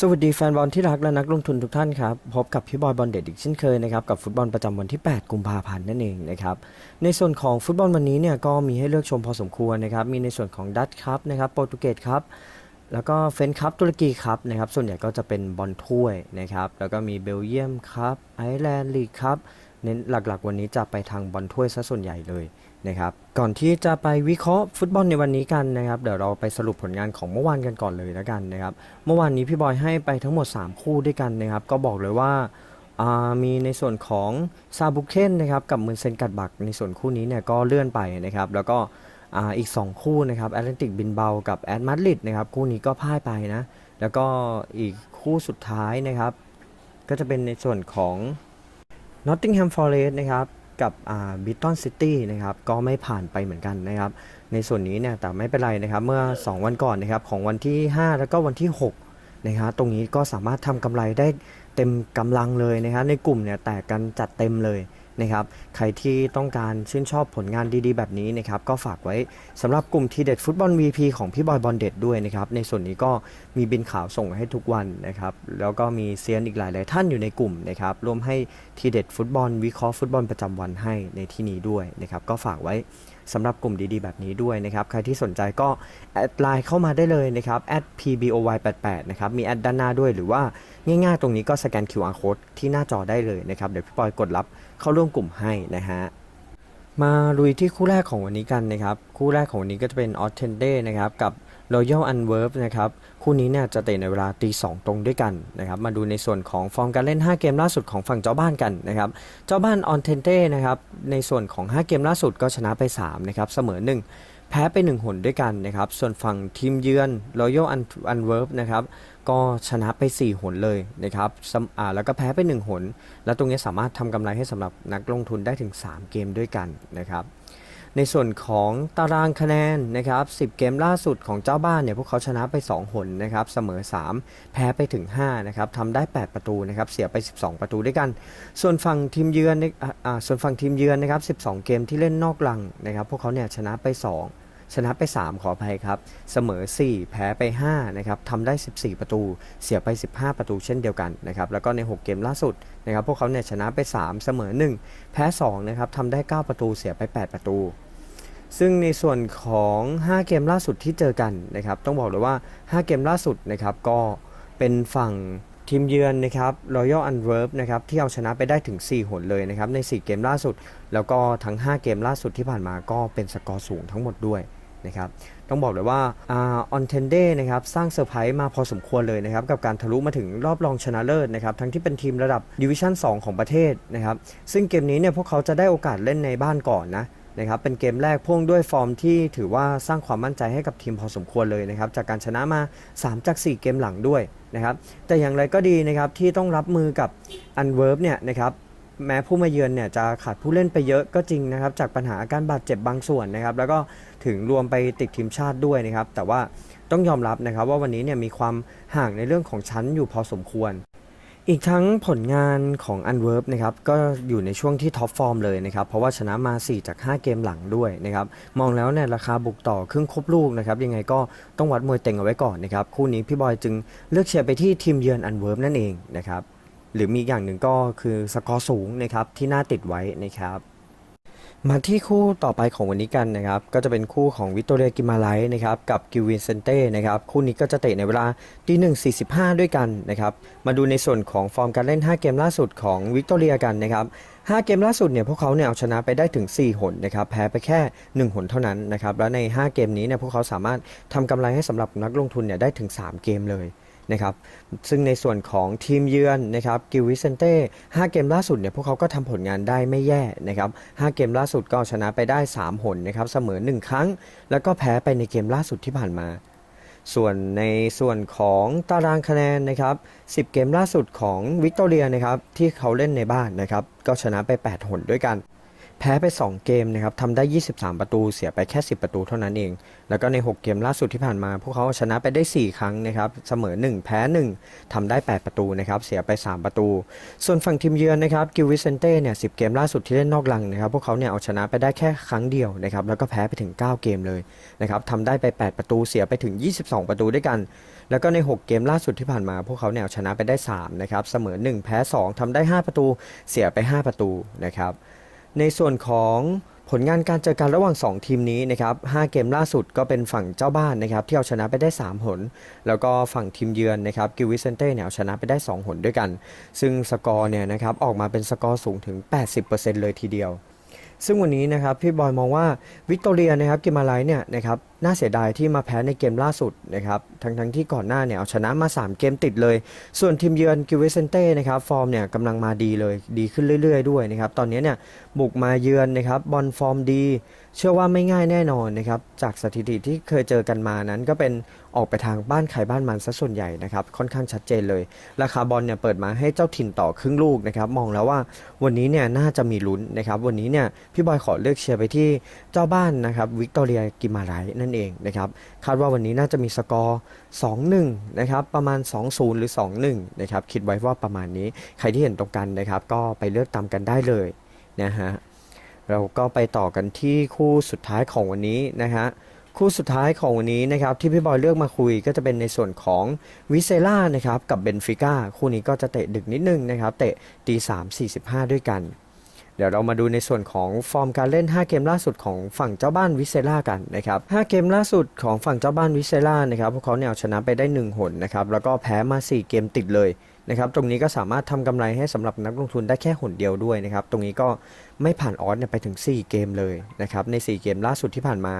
สวัสดีแฟนบอลที่รักและนักลงทุนทุกท่านครับ พบกับพี่บอยบอลเด็ดอีกเช่นเคยนะครับ กับฟุตบอลประจำวันที่ 8 กุมภาพันธ์นั่นเองนะครับ ในส่วนของฟุตบอลวันนี้เนี่ยก็มีให้เลือกชมพอสมควรนะครับ มีในส่วนของดัตครับนะครับโปรตุเกสครับ แล้วก็เฟนคัพตุรกีครับนะครับ ส่วนใหญ่ก็จะเป็นบอลถ้วยนะครับ แล้วก็มีเบลเยียมครับไอร์แลนด์ลีกครับ เน้นหลักๆ วันนี้จะไปทางบอลถ้วยซะส่วนใหญ่เลย นะครับก่อนที่จะไปวิเคราะห์ฟุตบอลในวันนี้กันนะครับเดี๋ยวเราไปสรุปผลงานของเมื่อวานกันก่อนเลยแล้วกันนะครับเมื่อวานนี้พี่บอยให้ไปทั้งหมด 3 คู่ด้วยกันนะครับก็บอกเลยว่าามีในส่วนของซาบุเคนนะครับกับมืนเซนกัดบักในส่วนคู่นี้เนี่ยก็เลื่อนไปนะครับแล้วก็อีก 2 คู่นะครับแอตเลนติกบินเบากับแอดมาดริดนะครับคู่นี้ก็พ่ายไปนะแล้วก็อีกคู่สุดท้ายนะครับก็จะเป็นในส่วนของ Nottingham Forest นะครับ กับบิตตันซิตี้นะครับก็ไม่ผ่านไปเหมือนกันนะครับ ในส่วนนี้เนี่ยแต่ไม่เป็นไรนะครับ เมื่อ 2 วันก่อนนะครับของวันที่ 5 แล้วก็วันที่6นะครับตรงนี้ก็สามารถทำกำไรได้เต็มกำลังเลยนะครับในกลุ่มเนี่ยแตกกันจัดเต็มเลย นะครับใครที่ต้องการชื่นชอบผลงานดีๆ แบบนี้นะครับก็ฝากไว้สำหรับกลุ่มทีเด็ดฟุตบอล VP ของพี่บอยบอลเด็ดด้วยนะครับในส่วนนี้ก็มีบินข่าวส่งให้ทุกวันนะครับแล้วก็มีเซียนอีกหลาย ๆ ท่านอยู่ในกลุ่มนะครับรวมให้ทีเด็ดฟุตบอลวิเคราะห์ฟุตบอลประจำวันให้ในที่นี้ด้วยนะครับก็ฝากไว้ สำหรับกลุ่มดีๆ แบบนี้ด้วยนะครับ ใครที่สนใจก็แอดไลน์เข้ามาได้เลยนะครับ @pboy88 นะครับ มีแอดด้านหน้าด้วยหรือว่าง่ายๆ ตรงนี้ก็สแกน QR code ที่หน้าจอได้เลยนะครับ เดี๋ยวพี่ปอยกดรับเข้าร่วมกลุ่มให้นะฮะมาลุยที่คู่แรกของวันนี้กันนะครับ คู่แรกของวันนี้ก็จะเป็นออสเทนเดนะครับกับ Royal Unverb นะครับคู่นี้เนี่ยจะเตะในเวลาตีสองตรงด้วยกันนะครับมาดูในส่วนของฟอร์มการเล่น 5 เกมล่าสุดของฝั่งเจ้าบ้านกันนะครับเจ้าบ้านออนเทนเต้นะครับในส่วนของ 5 เกมล่าสุดก็ชนะไป3นะครับเสมอ 1 แพ้ไป1หนด้วยกันนะครับส่วนฝั่งทีมเยือน Royal Unverb นะครับก็ชนะไป 4 หนเลยนะครับอ่าแล้วก็แพ้ไป 1 หน แล้วตรงนี้สามารถทำกำไรให้สำหรับนักลงทุนได้ถึง 3 เกมด้วยกันนะครับ ในส่วนของตารางคะแนนนะครับ10 เกมล่าสุดของเจ้าบ้านเนี่ยพวกเขาชนะไป 2 หนนะครับเสมอ 3 แพ้ไปถึง5นะครับทำได้ 8 ประตูนะครับเสียไป 12 ประตูด้วยกัน ส่วนฝั่งทีมเยือนอ่าส่วนฝั่งทีมเยือนนะครับ12 เกมที่เล่นนอกลังนะครับพวกเขาเนี่ยชนะไป 2ชนะไป 3 ขออภัยครับ เสมอ 4 แพ้ไป 5 นะครับทำได้ 14 ประตู เสียไป 15 ประตูเช่นเดียวกันนะครับ แล้วก็ใน 6 เกมล่าสุดนะครับ พวกเขาเนี่ยชนะไป 3 เสมอ 1 แพ้ 2 นะครับทำได้ 9 ประตู เสียไป 8 ประตู ซึ่งในส่วนของ 5 เกมล่าสุดที่เจอกันนะครับต้องบอกเลยว่า 5 เกมล่าสุดนะครับก็เป็นฝั่งทีมเยือนนะครับ Royal Unverb นะครับที่เอาชนะไปได้ถึง 4 หนเลยนะครับใน 4 เกมล่าสุด แล้วก็ทั้ง 5 เกมล่าสุดที่ผ่านมาก็เป็นสกอร์สูงทั้งหมดด้วยนะครับต้องบอกเลยว่าอออนเทนเดนะครับสร้างเซอร์ไพรส์มาพอสมควรเลยนะครับกับการทะลุมาถึงรอบรองชนะเลิศนะครับทั้งที่เป็นทีมระดับดิวิชั่น2 ของประเทศนะครับซึ่งเกมนี้เนี่ยพวกเขาจะได้โอกาสเล่นในบ้านก่อนนะ นะครับเป็นเกมแรกพ่วงด้วยฟอร์มที่ถือว่าสร้างความมั่นใจให้กับทีมพอสมควรเลยนะครับจากการชนะมา 3 จาก 4 เกมหลังด้วยนะครับแต่อย่างไรก็ดีนะครับที่ต้องรับมือกับอันเวิร์บเนี่ยนะครับแม้ผู้มาเยือนเนี่ยจะขาดผู้เล่นไปเยอะก็จริงนะครับจากปัญหาอาการบาดเจ็บบางส่วนนะครับแล้วก็ถึงรวมไปติดทีมชาติด้วยนะครับแต่ว่าต้องยอมรับนะครับว่าวันนี้เนี่ยมีความห่างในเรื่องของชั้นอยู่พอสมควร อีกทั้งผลงานของ Unverb นะครับก็อยู่ในช่วงที่ท็อปฟอร์มเลยนะครับเพราะว่าชนะมา 4 จาก 5 เกมหลังด้วยนะครับมองแล้วเนี่ยราคาบุกต่อครึ่งครบลูกนะครับยังไงก็ต้องวัดมวยเต็งเอาไว้ก่อนนะครับคู่นี้พี่บอยจึงเลือกเชียร์ไปที่ทีมเยือน Unverb นั่นเองนะครับหรือมีอีกอย่างหนึ่งก็คือสกอร์สูงนะครับที่น่าติดไว้นะครับ มาที่คู่ต่อไปของวันนี้กันนะครับ ก็จะเป็นคู่ของวิต t ตเรียกิมาไลนะครับกับกิวินเซนเต้นะครับคู่นี้ก็จะเตะในเวลาตีหนึ่งสี่สิบห้าด้วยกันนะครับมาดูในส่วนของฟอร์มการเล่น 5 เกมล่าสุดของวิกตอเรียกันนะครับ5เกมล่าสุดเนี่ยพวกเขาเนี่ยเอาชนะไปได้ถึง 4 หนนะครับแพ้ไปแค่ 1 หนเท่านั้นนะครับแล้วใน 5 เกมนี้เนี่ยพวกเขาสามารถทำกำไรให้สำหรับนักลงทุนเนี่ยได้ถึง 3 เกมเลย นะครับซึ่งในส่วนของทีมเยือนนะครับกิวิเซนเต้5เกมล่าสุดเนี่ยพวกเขาก็ทำผลงานได้ไม่แย่นะครับ5เกมล่าสุดก็ชนะไปได้ 3 หนนะครับเสมอ 1 ครั้ง แล้วก็แพ้ไปในเกมล่าสุดที่ผ่านมาส่วนในส่วนของตารางคะแนนนะครับ 10 เกมล่าสุดของวิกตอเรียนะครับที่เขาเล่นในบ้านนะครับก็ชนะไป 8 หนด้วยกัน แพ้ไป 2 เกมนะครับทำได้ 23 ประตู เสียไปแค่ 10 ประตูเท่านั้นเอง แล้วก็ใน 6 เกมล่าสุดที่ผ่านมา พวกเขาชนะไปได้ 4 ครั้งนะครับ เสมอ 1 แพ้ 1ทำได้ 8 ประตูนะครับ เสียไป 3 ประตู ส่วนฝั่งทีมเยือนนะครับ กิวิเซนเต้เนี่ยสิเกมล่าสุดที่เล่นนอกลังนะครับ พวกเขาเนี่ยเอาชนะไปได้แค่ครั้งเดียวนะครับ แล้วก็แพ้ไปถึง 9 เกมเลยนะครับทำได้ไป 8 ประตู เสียไปถึง 22 ประตูด้วยกัน แล้วก็ใน 6 เกมล่าสุดที่ผ่านมา พวกเขาเนี่ยเอาชนะไปได้3นะครับ เสมอ 1 แพ้ 2ทำได้ 5 ประตู เสียไป 5 ประตูนะครับ ในส่วนของผลงานการเจอกันระหว่าง 2 ทีมนี้นะครับ 5 เกมล่าสุดก็เป็นฝั่งเจ้าบ้านนะครับที่เอาชนะไปได้ 3 หน แล้วก็ฝั่งทีมเยือนนะครับกิวิเซนเต้เนี่ยเอาชนะไปได้ 2 หนด้วยกัน ซึ่งสกอร์เนี่ยนะครับออกมาเป็นสกอร์สูงถึง 80%เลยทีเดียว ซึ่งวันนี้นะครับพี่บอยมองว่าวิกตอเรียนะครับกิมาไลเนี่ยนะครับน่าเสียดายที่มาแพ้ในเกมล่าสุดนะครับ ทั้งทั้งที่ก่อนหน้าเนี่ยเอาชนะมา 3 เกมติดเลย ส่วนทีมเยือนกิวเวเซนเต้นะครับฟอร์มเนี่ยกำลังมาดีเลย ดีขึ้นเรื่อยๆด้วยนะครับ ตอนนี้เนี่ยบุกมาเยือนนะครับบอลฟอร์มดี เชื่อว่าไม่ง่ายแน่นอนนะครับ จากสถิติที่เคยเจอกันมานั้นก็เป็นออกไปทางบ้านใครบ้านมันซะส่วนใหญ่นะครับ ค่อนข้างชัดเจนเลย ราคาบอลเนี่ยเปิดมาให้เจ้าถิ่นต่อครึ่งลูกนะครับ มองแล้วว่าวันนี้เนี่ยน่าจะมีลุ้นนะครับ วันนี้เนี่ยพี่บอยขอเลือกเชียร์ไปที่เจ้าบ้านนะครับวิกตอเรียกิมาไรนั่นเองนะครับคาดว่าวันนี้น่าจะมีสกอร์ 2-1 นะครับประมาณ 2-0 หรือ 2-1 นะครับคิดไว้ว่าประมาณนี้ใครที่เห็นตรงกันนะครับ ก็ไปเลือกตามกันได้เลยนะฮะเราก็ไปต่อกันที่คู่สุดท้ายของวันนี้นะฮะคู่สุดท้ายของวันนี้นะครับที่พี่บอยเลือกมาคุยก็จะเป็นในส่วนของวิเซล่านะครับกับเบนฟิก้าคู่นี้ก็จะเตะดึกนิดนึงนะครับเตะตีสามสี่สิบห้าด้วยกัน เดี๋ยวเรามาดูในส่วนของฟอร์มการเล่น 5 เกมล่าสุดของฝั่งเจ้าบ้านวิเซล่ากันนะครับ 5 เกมล่าสุดของฝั่งเจ้าบ้านวิเซล่านะครับพวกเขาเนี่ยชนะไปได้1หนนะครับแล้วก็แพ้มา 4 เกมติดเลยนะครับตรงนี้ก็สามารถทำกำไรให้สำหรับนักลงทุนได้แค่หนเดียวด้วยนะครับตรงนี้ก็ไม่ผ่านออสเนี่ยไปถึง 4 เกมเลยนะครับใน 4 เกมล่าสุดที่ผ่านมา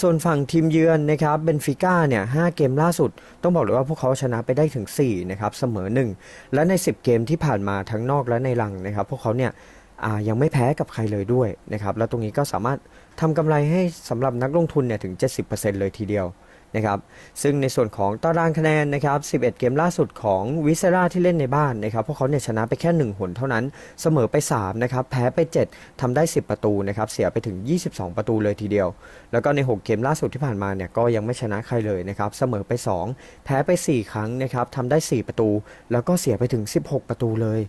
ส่วนฝั่งทีมเยือนนะครับเบนฟิก้าเนี่ยหเกมล่าสุด ต้องบอกเลยว่าพวกเขาชนะไปได้ถึง4นะครับเสมอ 1 และใน 10 เกมที่ผ่านมาทั้งนอกและในลังนะครับพวกเขาเนี่ย ยังไม่แพ้กับใครเลยด้วยนะครับแล้วตรงนี้ก็สามารถทำกำไรให้สำหรับนักลงทุนเนี่ยถึง 70%เลยทีเดียวนะครับซึ่งในส่วนของตารางคะแนนนะครับ 11 เกมล่าสุดของวิเซราที่เล่นในบ้านนะครับพวกเขาเนี่ยชนะไปแค่ 1 หนเท่านั้น เสมอไป 3 นะครับ แพ้ไป 7ทำได้ 10 ประตูนะครับ เสียไปถึง 22 ประตูเลยทีเดียว แล้วก็ใน 6 เกมล่าสุดที่ผ่านมาเนี่ยก็ยังไม่ชนะใครเลยนะครับ เสมอไป 2 แพ้ไป 4 ครั้งนะครับทำได้ 4 ประตู แล้วก็เสียไปถึง 16 ประตูเลย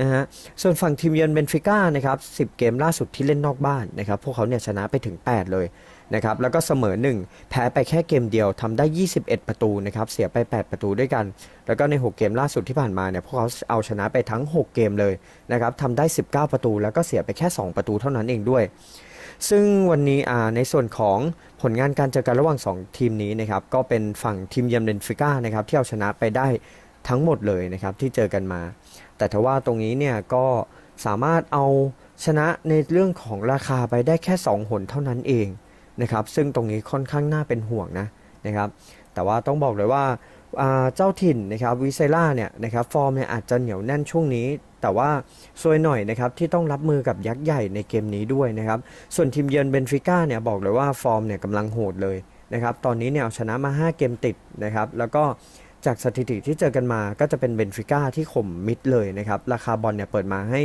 นะฮะส่วนฝั่งทีมเยือนเบนฟิก้านะครับ10 เกมล่าสุดที่เล่นนอกบ้านนะครับพวกเขาเนี่ยชนะไปถึง 8 เลยนะครับแล้วก็เสมอ 1 แพ้ไปแค่เกมเดียวทำได้ 21 ประตูนะครับเสียไป 8 ประตูด้วยกัน แล้วก็ใน 6 เกมล่าสุดที่ผ่านมาเนี่ยพวกเขาเอาชนะไปทั้ง 6 เกมเลยนะครับทำได้ 19 ประตู แล้วก็เสียไปแค่ 2 ประตูเท่านั้นเองด้วยซึ่งวันนี้ในส่วนของผลงานการเจอกันระหว่าง 2 ทีมนี้นะครับก็เป็นฝั่งทีมเยือนเบนฟิก้านะครับที่เอาชนะไปได้ ทั้งหมดเลยนะครับที่เจอกันมา แต่ทว่าตรงนี้เนี่ยก็สามารถเอาชนะในเรื่องของราคาไปได้แค่ 2 หนเท่านั้นเองนะครับซึ่งตรงนี้ค่อนข้างน่าเป็นห่วงนะนะครับแต่ว่าต้องบอกเลยว่าเจ้าถิ่นนะครับวิเซล่าเนี่ยนะครับฟอร์มเนี่ยอาจจะเหนียวแน่นช่วงนี้ แต่ว่าซวยหน่อยนะครับที่ต้องรับมือกับยักษ์ใหญ่ในเกมนี้ด้วยนะครับส่วนทีมเยือนเบนฟิก้าเนี่ยบอกเลยว่าฟอร์มเนี่ยกำลังโหดเลยนะครับตอนนี้เนี่ยชนะมา 5 เกมติดนะครับแล้วก็ จากสถิติที่เจอกันมาก็จะเป็นเบนฟิก้าที่ข่มมิดเลยนะครับ ราคาบอลเนี่ยเปิดมาให้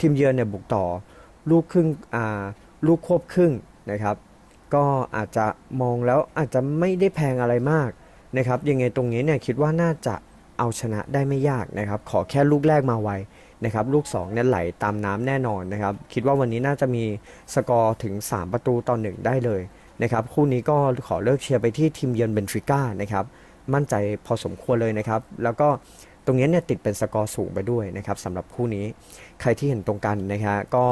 ทีมเยือนเนี่ยบุกต่อลูกครึ่งอ่าลูกควบครึ่งนะครับ ก็อาจจะมองแล้วอาจจะไม่ได้แพงอะไรมากนะครับ ยังไงตรงนี้เนี่ยคิดว่าน่าจะเอาชนะได้ไม่ยากนะครับ ขอแค่ลูกแรกมาไวนะครับ ลูก2เนี่ยไหลตามน้ำแน่นอนนะครับ คิดว่าวันนี้น่าจะมีสกอร์ถึง 3 ประตูต่อหนึ่งได้เลยนะครับ คู่นี้ก็ขอเลิกเชียร์ไปที่ทีมเยือนเบนฟิก้านะครับ มั่นใจพอสมควรเลยนะครับ แล้วก็ตรงนี้เนี่ยติดเป็นสกอร์สูงไปด้วยนะครับสำหรับคู่นี้ใครที่เห็นตรงกันนะครับก็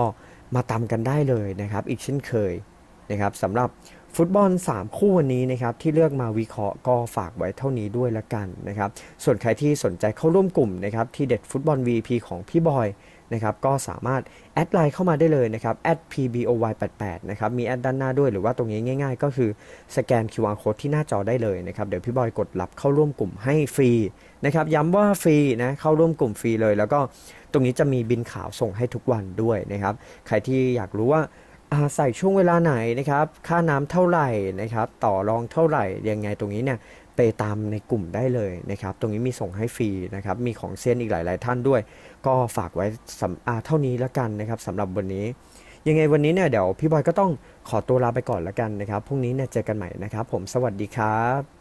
มาตามกันได้เลยนะครับ อีกเช่นเคยนะครับสำหรับฟุตบอล 3 คู่วันนี้นะครับที่เลือกมาวิเคราะห์ก็ฝากไว้เท่านี้ด้วยละกันนะครับ ส่วนใครที่สนใจเข้าร่วมกลุ่มนะครับที่เด็ดฟุตบอล VP ของพี่บอย นะครับก็สามารถแอดไลน์เข้ามาได้เลยนะครับ @pboy88 นะครับมีแอดด้านหน้าด้วยหรือว่าตรงนี้ง่ายๆ ก็คือสแกน QR code ที่หน้าจอได้เลยนะครับเดี๋ยวพี่บอยกดรับเข้าร่วมกลุ่มให้ฟรีนะครับย้ำว่าฟรีนะเข้าร่วมกลุ่มฟรีเลย แล้วก็ตรงนี้จะมีบินขาวส่งให้ทุกวันด้วยนะครับใครที่อยากรู้ว่าใส่ช่วงเวลาไหนนะครับ ค่าน้ำเท่าไหร่นะครับ ต่อรองเท่าไหร่ยังไงตรงนี้เนี่ย ไปตามในกลุ่มได้เลยนะครับ ตรงนี้มีส่งให้ฟรีนะครับ มีของเซียนอีกหลาย ๆ ท่านด้วย ก็ฝากไว้สำเท่านี้แล้วกันนะครับสำหรับวันนี้ ยังไงวันนี้เนี่ยเดี๋ยวพี่บอยก็ต้องขอตัวลาไปก่อนละกันนะครับ พรุ่งนี้เนี่ยเจอกันใหม่นะครับ ผมสวัสดีครับ